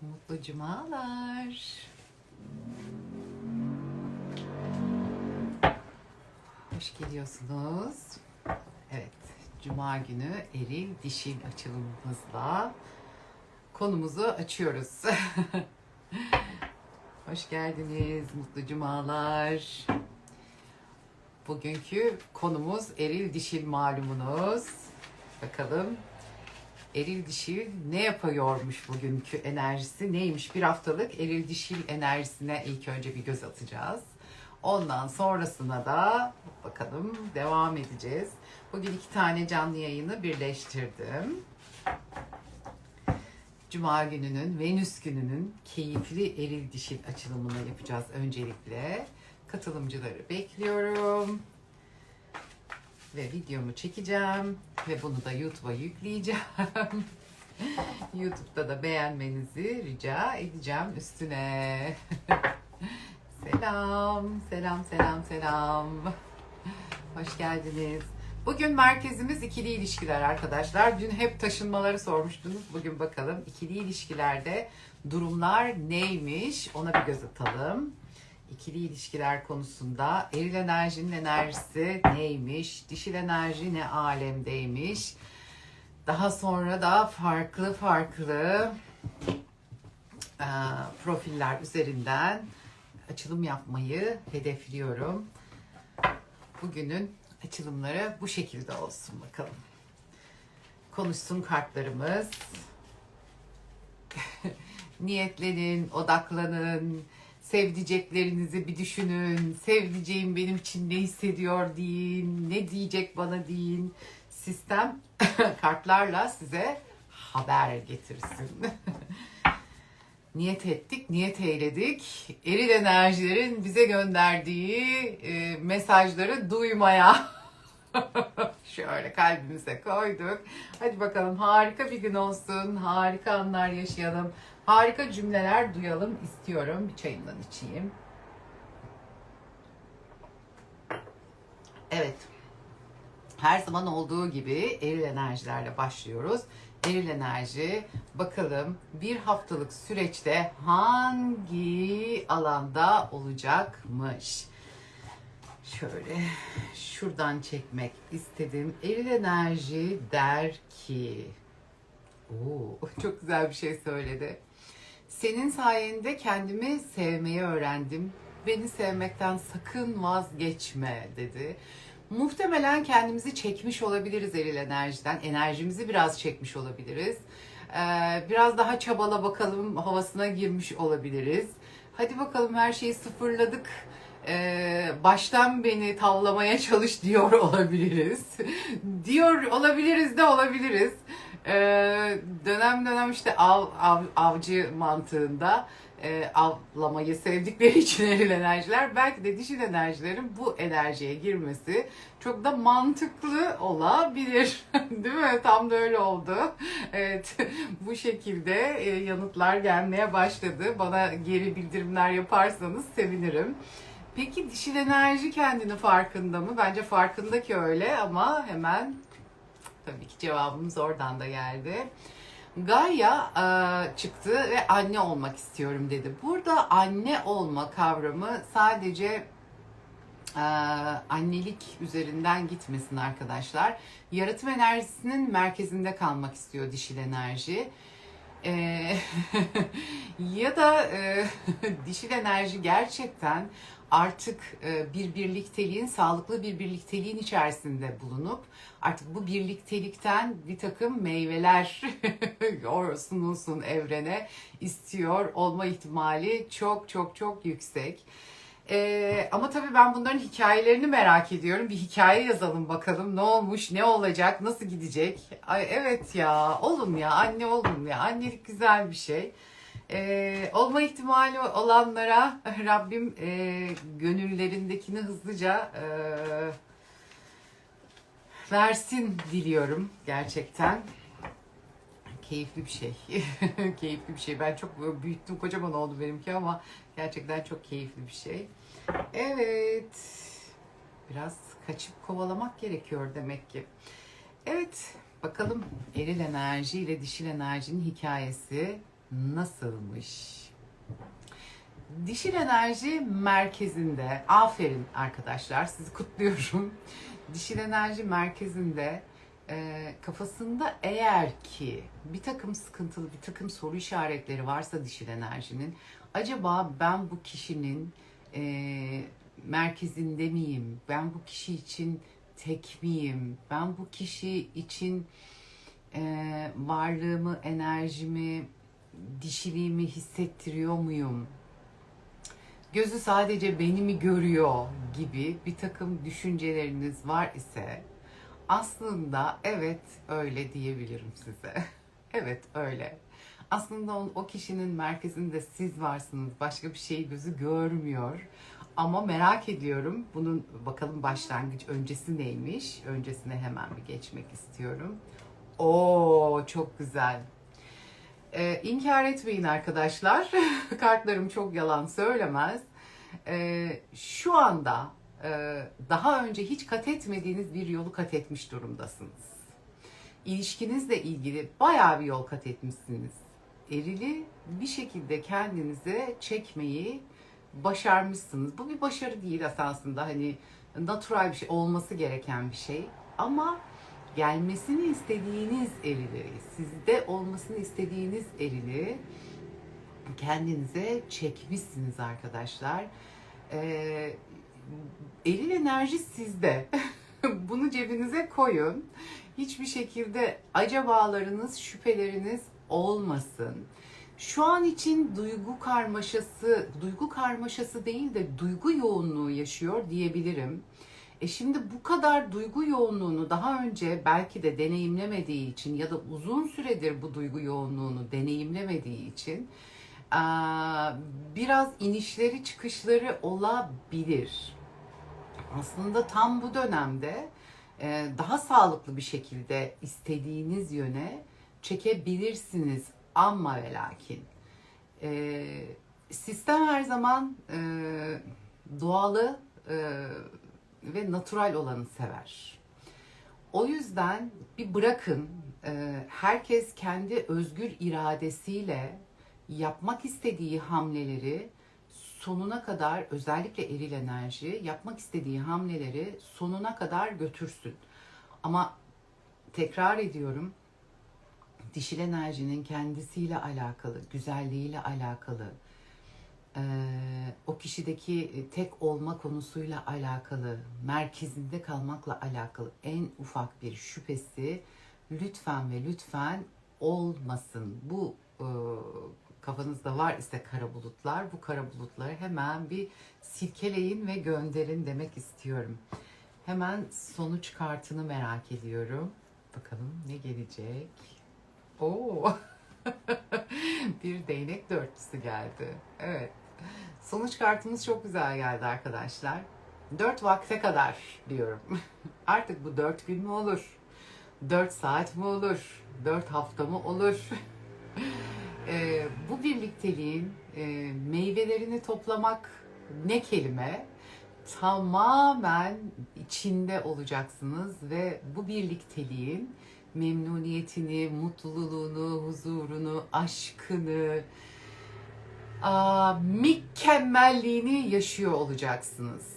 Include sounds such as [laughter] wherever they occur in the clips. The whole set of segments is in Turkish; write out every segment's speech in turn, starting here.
Mutlu cumalar. Hoş geliyorsunuz. Evet, cuma günü eril dişil açılımımızla konumuzu açıyoruz. [laughs] Hoş geldiniz, mutlu cumalar. Bugünkü konumuz eril dişil malumunuz. Bakalım eril dişil ne yapıyormuş bugünkü enerjisi neymiş? Bir haftalık eril dişil enerjisine ilk önce bir göz atacağız. Ondan sonrasına da bakalım devam edeceğiz. Bugün iki tane canlı yayını birleştirdim. Cuma gününün, Venüs gününün keyifli eril dişil açılımını yapacağız öncelikle. Katılımcıları bekliyorum. Ve videomu çekeceğim ve bunu da YouTube'a yükleyeceğim. [laughs] YouTube'da da beğenmenizi rica edeceğim üstüne. [laughs] selam, selam, selam, selam. Hoş geldiniz. Bugün merkezimiz ikili ilişkiler arkadaşlar. Dün hep taşınmaları sormuştunuz. Bugün bakalım ikili ilişkilerde durumlar neymiş ona bir göz atalım. İkili ilişkiler konusunda eril enerjinin enerjisi neymiş, dişil enerji ne alemdeymiş. Daha sonra da farklı farklı e, profiller üzerinden açılım yapmayı hedefliyorum. Bugünün açılımları bu şekilde olsun bakalım. Konuşsun kartlarımız. [laughs] Niyetlenin, odaklanın, sevdiceklerinizi bir düşünün. Sevdiceğim benim için ne hissediyor deyin, ne diyecek bana deyin. Sistem [laughs] kartlarla size haber getirsin. [laughs] niyet ettik, niyet eyledik. Eril enerjilerin bize gönderdiği e, mesajları duymaya. [laughs] Şöyle kalbimize koyduk. Hadi bakalım harika bir gün olsun. Harika anlar yaşayalım. Harika cümleler duyalım istiyorum. Bir çayımdan içeyim. Evet. Her zaman olduğu gibi eril enerjilerle başlıyoruz. Eril enerji bakalım bir haftalık süreçte hangi alanda olacakmış? Şöyle şuradan çekmek istedim. Eril enerji der ki Oo, [laughs] çok güzel bir şey söyledi. Senin sayende kendimi sevmeyi öğrendim. Beni sevmekten sakın vazgeçme dedi. Muhtemelen kendimizi çekmiş olabiliriz eril enerjiden. Enerjimizi biraz çekmiş olabiliriz. Ee, biraz daha çabala bakalım havasına girmiş olabiliriz. Hadi bakalım her şeyi sıfırladık. Ee, baştan beni tavlamaya çalış diyor [laughs] olabiliriz. diyor olabiliriz de olabiliriz. Ee, dönem dönem işte av, av, avcı mantığında e, avlamayı sevdikleri [laughs] için eril enerjiler belki de dişil enerjilerin bu enerjiye girmesi çok da mantıklı olabilir. [laughs] Değil mi? Tam da öyle oldu. Evet [laughs] bu şekilde e, yanıtlar gelmeye başladı. Bana geri bildirimler yaparsanız sevinirim. Peki dişil enerji kendini farkında mı? Bence farkında ki öyle ama hemen tabii ki cevabımız oradan da geldi. Gaia e, çıktı ve anne olmak istiyorum dedi. Burada anne olma kavramı sadece e, annelik üzerinden gitmesin arkadaşlar. Yaratım enerjisinin merkezinde kalmak istiyor dişil enerji. E, [laughs] ya da e, [laughs] dişil enerji gerçekten artık e, bir birlikteliğin, sağlıklı bir birlikteliğin içerisinde bulunup artık bu birliktelikten bir takım meyveler [laughs] sunulsun evrene istiyor olma ihtimali çok çok çok yüksek. Ee, ama tabii ben bunların hikayelerini merak ediyorum. Bir hikaye yazalım bakalım. Ne olmuş, ne olacak, nasıl gidecek? Ay evet ya, olun ya, anne olun ya. Annelik güzel bir şey. Ee, olma ihtimali olanlara Rabbim e, gönüllerindekini hızlıca e, versin diliyorum gerçekten. Keyifli bir şey. [laughs] keyifli bir şey. Ben çok büyüttüm kocaman oldu benimki ama gerçekten çok keyifli bir şey. Evet. Biraz kaçıp kovalamak gerekiyor demek ki. Evet. Bakalım eril enerji ile dişil enerjinin hikayesi nasılmış? Dişil enerji merkezinde. Aferin arkadaşlar sizi kutluyorum. Dişil enerji merkezinde e, kafasında eğer ki bir takım sıkıntılı bir takım soru işaretleri varsa dişil enerjinin acaba ben bu kişinin e, merkezinde miyim? Ben bu kişi için tek miyim? Ben bu kişi için e, varlığımı, enerjimi, dişiliğimi hissettiriyor muyum? Gözü sadece beni mi görüyor gibi bir takım düşünceleriniz var ise aslında evet öyle diyebilirim size. [laughs] evet öyle. Aslında o, o kişinin merkezinde siz varsınız. Başka bir şey gözü görmüyor. Ama merak ediyorum. Bunun bakalım başlangıç öncesi neymiş? Öncesine hemen bir geçmek istiyorum. Oo çok güzel. Ee, inkar etmeyin arkadaşlar. [laughs] Kartlarım çok yalan söylemez. Ee, şu anda daha önce hiç kat etmediğiniz bir yolu kat etmiş durumdasınız. İlişkinizle ilgili bayağı bir yol kat etmişsiniz. Erili bir şekilde kendinize çekmeyi başarmışsınız. Bu bir başarı değil esasında hani natural bir şey olması gereken bir şey. Ama gelmesini istediğiniz erili, sizde olmasını istediğiniz erili kendinize çekmişsiniz arkadaşlar. Ee, eril enerji sizde. [laughs] Bunu cebinize koyun. Hiçbir şekilde acabalarınız, şüpheleriniz olmasın. Şu an için duygu karmaşası, duygu karmaşası değil de duygu yoğunluğu yaşıyor diyebilirim. E şimdi bu kadar duygu yoğunluğunu daha önce belki de deneyimlemediği için ya da uzun süredir bu duygu yoğunluğunu deneyimlemediği için biraz inişleri çıkışları olabilir. Aslında tam bu dönemde e, daha sağlıklı bir şekilde istediğiniz yöne çekebilirsiniz ama ve lakin e, sistem her zaman e, doğalı e, ve natural olanı sever. O yüzden bir bırakın e, herkes kendi özgür iradesiyle yapmak istediği hamleleri sonuna kadar özellikle eril enerji yapmak istediği hamleleri sonuna kadar götürsün. Ama tekrar ediyorum dişil enerjinin kendisiyle alakalı, güzelliğiyle alakalı, eee, o kişideki tek olma konusuyla alakalı, merkezinde kalmakla alakalı en ufak bir şüphesi lütfen ve lütfen olmasın. Bu eee, kafanızda var ise kara bulutlar, bu kara bulutları hemen bir silkeleyin ve gönderin demek istiyorum. Hemen sonuç kartını merak ediyorum. Bakalım ne gelecek? Oo. [laughs] bir değnek dörtlüsü geldi. Evet. Sonuç kartımız çok güzel geldi arkadaşlar. Dört vakte kadar diyorum. [laughs] Artık bu dört gün mü olur? Dört saat mi olur? Dört hafta mı olur? [laughs] Ee, bu birlikteliğin e, meyvelerini toplamak ne kelime? Tamamen içinde olacaksınız ve bu birlikteliğin memnuniyetini, mutluluğunu, huzurunu, aşkını, aa, mükemmelliğini yaşıyor olacaksınız.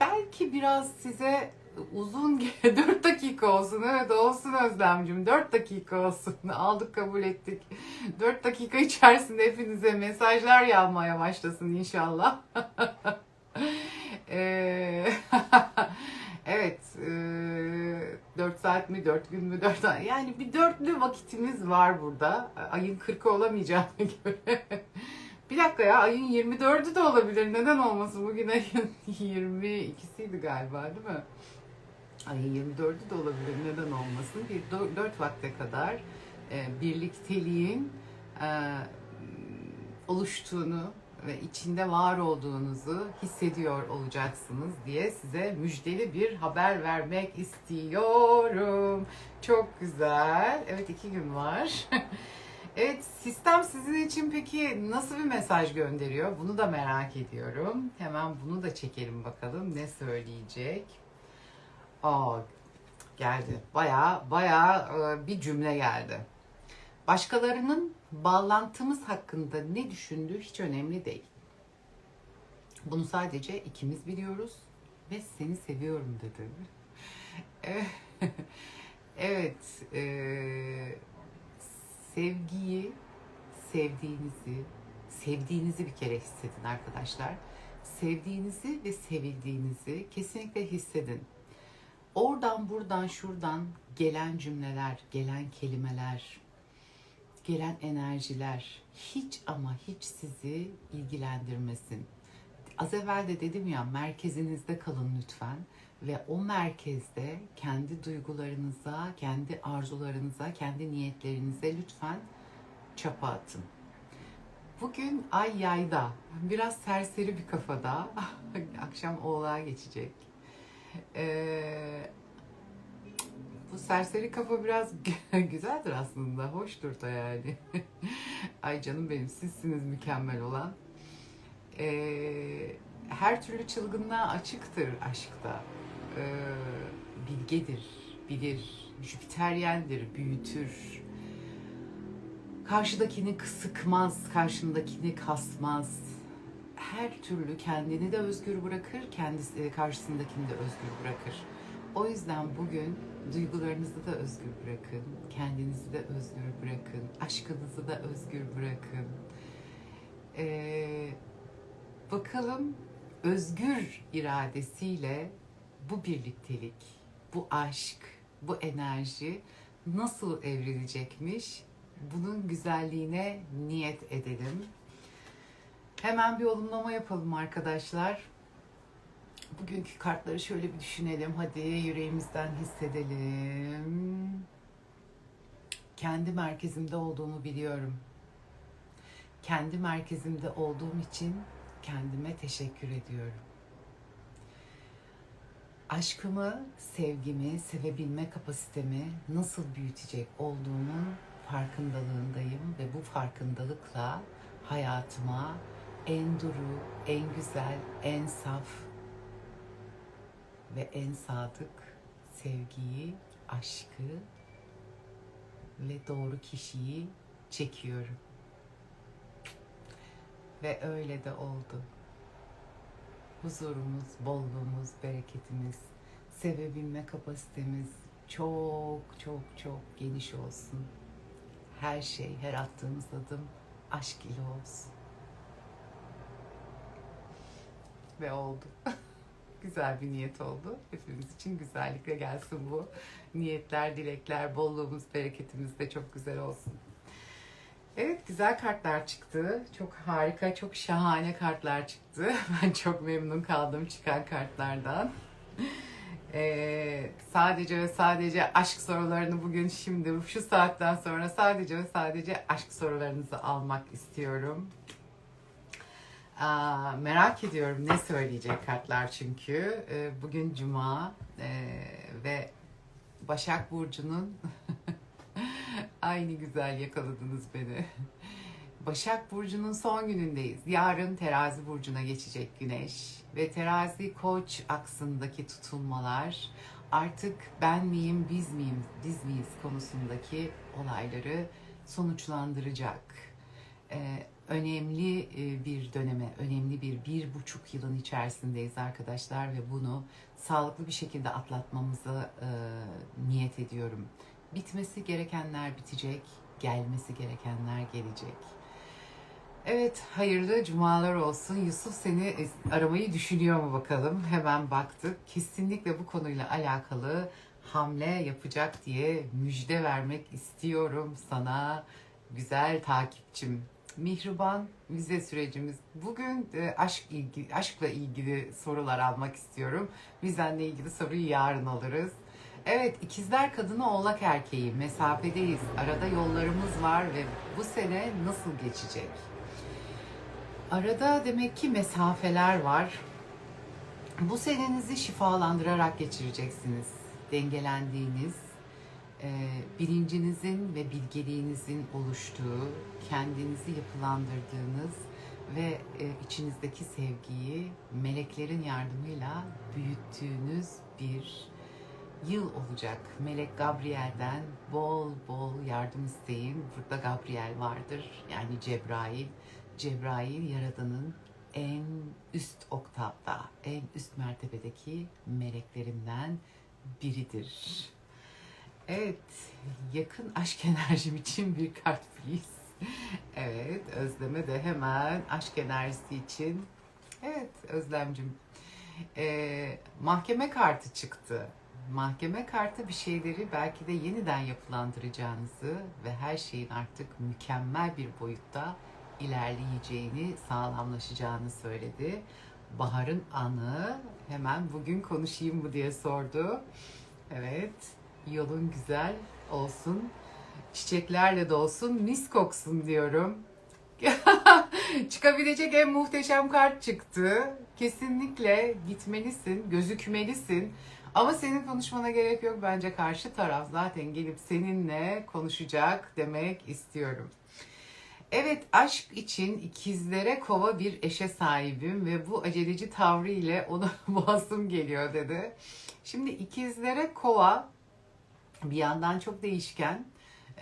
Belki biraz size uzun 4 [laughs] dakika olsun. Evet olsun Özlemcim. 4 dakika olsun. [laughs] Aldık kabul ettik. 4 dakika içerisinde hepinize mesajlar yağmaya başlasın inşallah. [laughs] Ee, evet. e, 4 saat mi 4 gün mü 4 ay yani bir dörtlü vakitimiz var burada. Ayın 40'ı olamayacağına göre. Bir dakika ya ayın 24'ü de olabilir. Neden olmasın? Bugün ayın 22'siydi galiba değil mi? Ayın 24'ü de olabilir. Neden olmasın? Bir 4 vakte kadar e, birlikteliğin e, oluştuğunu ve içinde var olduğunuzu hissediyor olacaksınız diye size müjdeli bir haber vermek istiyorum. Çok güzel. Evet iki gün var. [laughs] evet sistem sizin için peki nasıl bir mesaj gönderiyor? Bunu da merak ediyorum. Hemen bunu da çekelim bakalım ne söyleyecek. Aa geldi. Baya baya bir cümle geldi. Başkalarının bağlantımız hakkında ne düşündüğü hiç önemli değil. Bunu sadece ikimiz biliyoruz ve seni seviyorum dedi. [laughs] Evet, evet eee, sevgiyi, sevdiğinizi, sevdiğinizi bir kere hissedin arkadaşlar. Sevdiğinizi ve sevildiğinizi kesinlikle hissedin. Oradan buradan şuradan gelen cümleler, gelen kelimeler, gelen enerjiler hiç ama hiç sizi ilgilendirmesin. Az evvel de dedim ya merkezinizde kalın lütfen ve o merkezde kendi duygularınıza, kendi arzularınıza, kendi niyetlerinize lütfen çapa atın. Bugün ay yayda, biraz serseri bir kafada, [laughs] akşam oğlağa geçecek. Ee, bu serseri kafa biraz [laughs] güzeldir aslında, hoştur da yani. [laughs] ay canım benim, sizsiniz mükemmel olan. Ee, her türlü çılgınlığa açıktır aşkta. Ee, bilgedir, bilir, Jüpiteryendir, büyütür. Karşıdakini sıkmaz, karşındakini kasmaz. Her türlü kendini de özgür bırakır, kendisi e, karşısındakini de özgür bırakır. O yüzden bugün duygularınızı da özgür bırakın, kendinizi de özgür bırakın, aşkınızı da özgür bırakın. Ee, bakalım özgür iradesiyle bu birliktelik, bu aşk, bu enerji nasıl evrilecekmiş? Bunun güzelliğine niyet edelim. Hemen bir olumlama yapalım arkadaşlar. Bugünkü kartları şöyle bir düşünelim. Hadi yüreğimizden hissedelim. Kendi merkezimde olduğumu biliyorum. Kendi merkezimde olduğum için kendime teşekkür ediyorum. Aşkımı, sevgimi, sevebilme kapasitemi nasıl büyütecek olduğumun farkındalığındayım ve bu farkındalıkla hayatıma en duru, en güzel, en saf ve en sadık sevgiyi, aşkı ve doğru kişiyi çekiyorum. Ve öyle de oldu. Huzurumuz, bolluğumuz, bereketimiz, sevebilme kapasitemiz çok çok çok geniş olsun. Her şey, her attığımız adım aşk ile olsun. Ve oldu. [laughs] Güzel bir niyet oldu. Hepimiz için güzellikle gelsin bu. Niyetler, dilekler, bolluğumuz, bereketimiz de çok güzel olsun. Evet güzel kartlar çıktı. Çok harika, çok şahane kartlar çıktı. [laughs] Ben çok memnun kaldım çıkan kartlardan. Ee, sadece ve sadece aşk sorularını bugün şimdi şu saatten sonra sadece ve sadece aşk sorularınızı almak istiyorum. Aa, merak ediyorum ne söyleyecek kartlar çünkü. Ee, bugün Cuma ee, ve Başak Burcu'nun [laughs] Aynı güzel yakaladınız beni. Başak Burcu'nun son günündeyiz. Yarın Terazi Burcu'na geçecek Güneş. Ve Terazi Koç aksındaki tutulmalar artık ben miyim, biz miyim, biz miyiz konusundaki olayları sonuçlandıracak. Ee, önemli e, bir döneme, önemli bir bir buçuk yılın içerisindeyiz arkadaşlar ve bunu sağlıklı bir şekilde atlatmamızı e, niyet ediyorum. Bitmesi gerekenler bitecek, gelmesi gerekenler gelecek. Evet, hayırlı cumalar olsun. Yusuf seni aramayı düşünüyor mu bakalım? Hemen baktık. Kesinlikle bu konuyla alakalı hamle yapacak diye müjde vermek istiyorum sana güzel takipçim. Mihriban vize sürecimiz. Bugün e, aşk ilgi, aşkla ilgili sorular almak istiyorum. Vizenle ilgili soruyu yarın alırız. Evet, ikizler kadını oğlak erkeği. Mesafedeyiz. Arada yollarımız var ve bu sene nasıl geçecek? Arada demek ki mesafeler var. Bu senenizi şifalandırarak geçireceksiniz. Dengelendiğiniz, bilincinizin ve bilgeliğinizin oluştuğu, kendinizi yapılandırdığınız ve e, içinizdeki sevgiyi meleklerin yardımıyla büyüttüğünüz bir yıl olacak. Melek Gabriel'den bol bol yardım isteyin. Burada Gabriel vardır. Yani Cebrail. Cebrail Yaradan'ın en üst oktavda, en üst mertebedeki meleklerinden biridir. Evet, yakın aşk [laughs] enerjim için bir kart please. Evet, Özlem'e de hemen aşk enerjisi için. Evet, Özlemcim. Ee, mahkeme kartı çıktı. Mahkeme kartı bir şeyleri belki de yeniden yapılandıracağınızı ve her şeyin artık mükemmel bir boyutta ilerleyeceğini, sağlamlaşacağını söyledi. Bahar'ın anı hemen bugün konuşayım mı diye sordu. Evet, yolun güzel olsun, çiçeklerle dolsun, mis koksun diyorum. [laughs] Çıkabilecek en muhteşem kart çıktı. Kesinlikle gitmelisin, gözükmelisin. Ama senin konuşmana gerek yok bence karşı taraf zaten gelip seninle konuşacak demek istiyorum. Evet aşk için ikizlere kova bir eşe sahibim ve bu aceleci tavrı ile onu [laughs] boğazım geliyor dedi. Şimdi ikizlere kova bir yandan çok değişken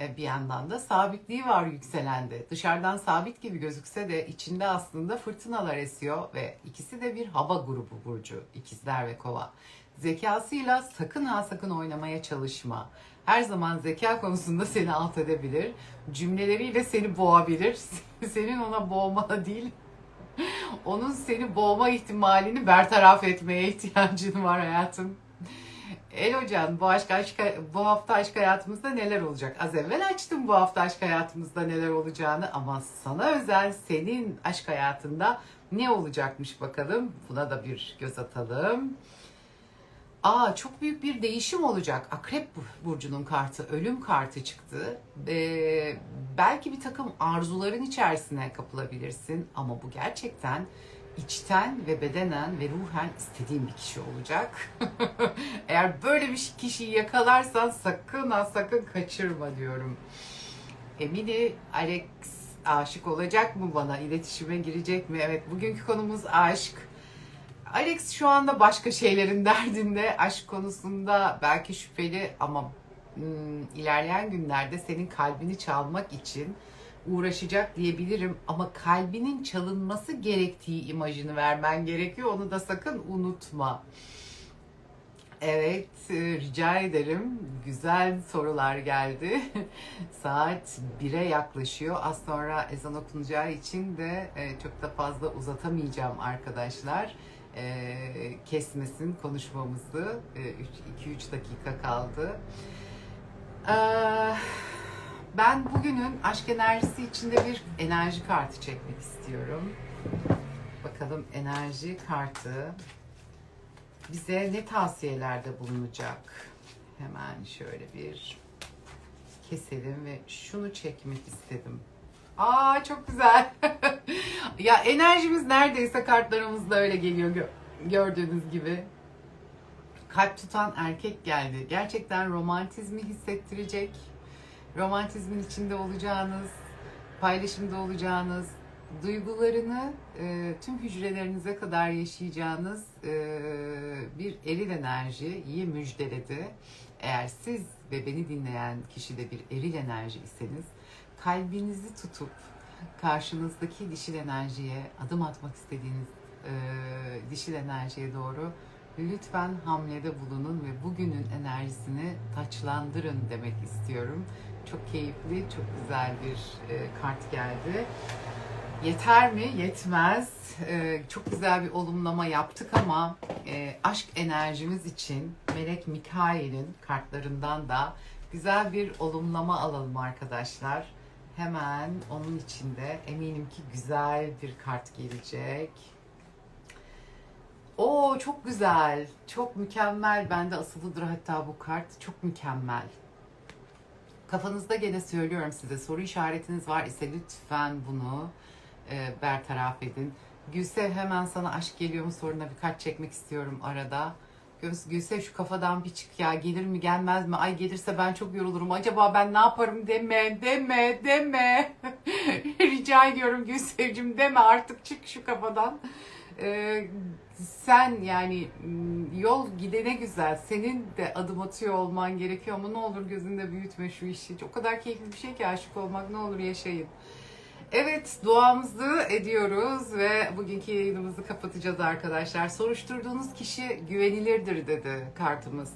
e, bir yandan da sabitliği var yükselende. Dışarıdan sabit gibi gözükse de içinde aslında fırtınalar esiyor ve ikisi de bir hava grubu burcu ikizler ve kova. Zekasıyla sakın ha sakın oynamaya çalışma. Her zaman zeka konusunda [laughs] seni alt edebilir. Cümleleriyle seni boğabilir. [laughs] Senin ona boğmana değil, onun seni boğma ihtimalini bertaraf etmeye ihtiyacın var hayatım. Elocan bu aşk, aşk bu hafta aşk hayatımızda neler olacak? Az evvel açtım bu hafta aşk hayatımızda neler olacağını ama sana özel senin aşk hayatında ne olacakmış bakalım. Buna da bir göz atalım. Aa çok büyük bir değişim olacak. Akrep burcunun kartı, ölüm kartı çıktı. Ee, belki bir takım arzuların içerisine kapılabilirsin ama bu gerçekten içten ve bedenen ve ruhen istediğin bir kişi olacak. [laughs] Eğer böyle bir kişiyi yakalarsan sakın ha sakın kaçırma diyorum. Emily Alex aşık olacak mı bana? İletişime girecek mi? Evet bugünkü konumuz aşk. Alex şu anda başka şeylerin [laughs] derdinde. Aşk konusunda belki şüpheli ama hmm, ilerleyen günlerde senin kalbini çalmak için uğraşacak diyebilirim ama kalbinin çalınması gerektiği imajını vermen gerekiyor. Onu da sakın unutma. Evet, e, rica ederim. Güzel sorular geldi. [laughs] Saat 1'e yaklaşıyor. Az sonra ezan okunacağı için de e, çok da fazla uzatamayacağım arkadaşlar. E, Kesmesin konuşmamızı. 2-3 dakika kaldı. Eee ben bugünün aşk enerjisi içinde bir enerji kartı çekmek istiyorum. Bakalım enerji kartı bize ne tavsiyelerde bulunacak? Hemen şöyle bir keselim ve şunu çekmek istedim. Aa çok güzel. [laughs] ya enerjimiz neredeyse kartlarımızda öyle geliyor gördüğünüz gibi. Kalp tutan erkek geldi. Gerçekten romantizmi hissettirecek romantizmin içinde olacağınız, paylaşımda olacağınız, duygularını e, tüm hücrelerinize kadar yaşayacağınız e, bir eril enerjiyi müjdeledi. Eğer siz ve beni dinleyen kişi de bir eril enerji iseniz kalbinizi tutup karşınızdaki dişil enerjiye adım atmak istediğiniz e, dişil enerjiye doğru lütfen hamlede bulunun ve bugünün enerjisini taçlandırın demek istiyorum. Çok keyifli, çok güzel bir e, kart geldi. Yeter mi? Yetmez. E, çok güzel bir olumlama yaptık ama e, aşk enerjimiz için Melek Mikail'in kartlarından da güzel bir olumlama alalım arkadaşlar. Hemen onun içinde eminim ki güzel bir kart gelecek. Oo çok güzel, çok mükemmel. Bende asılıdır hatta bu kart. Çok mükemmel. Kafanızda gene söylüyorum size soru işaretiniz var ise lütfen bunu e, bertaraf edin. Gülsev hemen sana aşk geliyor mu soruna birkaç çekmek istiyorum arada. Gülsev şu kafadan bir çık ya gelir mi gelmez mi? Ay gelirse ben çok yorulurum. Acaba ben ne yaparım deme deme deme. [laughs] Rica ediyorum Gülsevcim deme artık çık şu kafadan. Ee, sen yani yol gidene güzel. Senin de adım atıyor olman gerekiyor ama ne olur gözünde büyütme şu işi. O kadar keyifli bir şey ki aşık olmak ne olur yaşayın. Evet duamızı ediyoruz ve bugünkü yayınımızı kapatacağız arkadaşlar. Soruşturduğunuz kişi güvenilirdir dedi kartımız.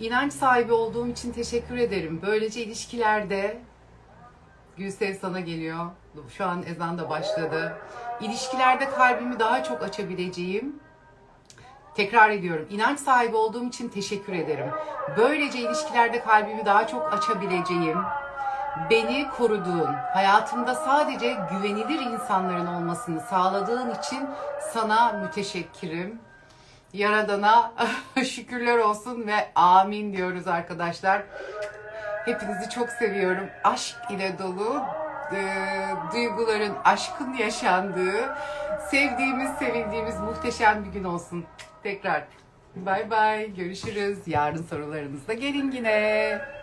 İnanç sahibi olduğum için teşekkür ederim. Böylece ilişkilerde Gülsev sana geliyor. Şu an ezan da başladı. İlişkilerde kalbimi daha çok açabileceğim. Tekrar ediyorum. İnanç sahibi olduğum için teşekkür ederim. Böylece ilişkilerde kalbimi daha çok açabileceğim. Beni koruduğun, hayatımda sadece güvenilir insanların olmasını sağladığın için sana müteşekkirim. Yaradana [laughs] şükürler olsun ve amin diyoruz arkadaşlar. Hepinizi çok seviyorum. Aşk ile dolu, e, duyguların, aşkın yaşandığı, sevdiğimiz, sevildiğimiz muhteşem bir gün olsun. Tekrar bay bay, görüşürüz. Yarın sorularınızla gelin yine.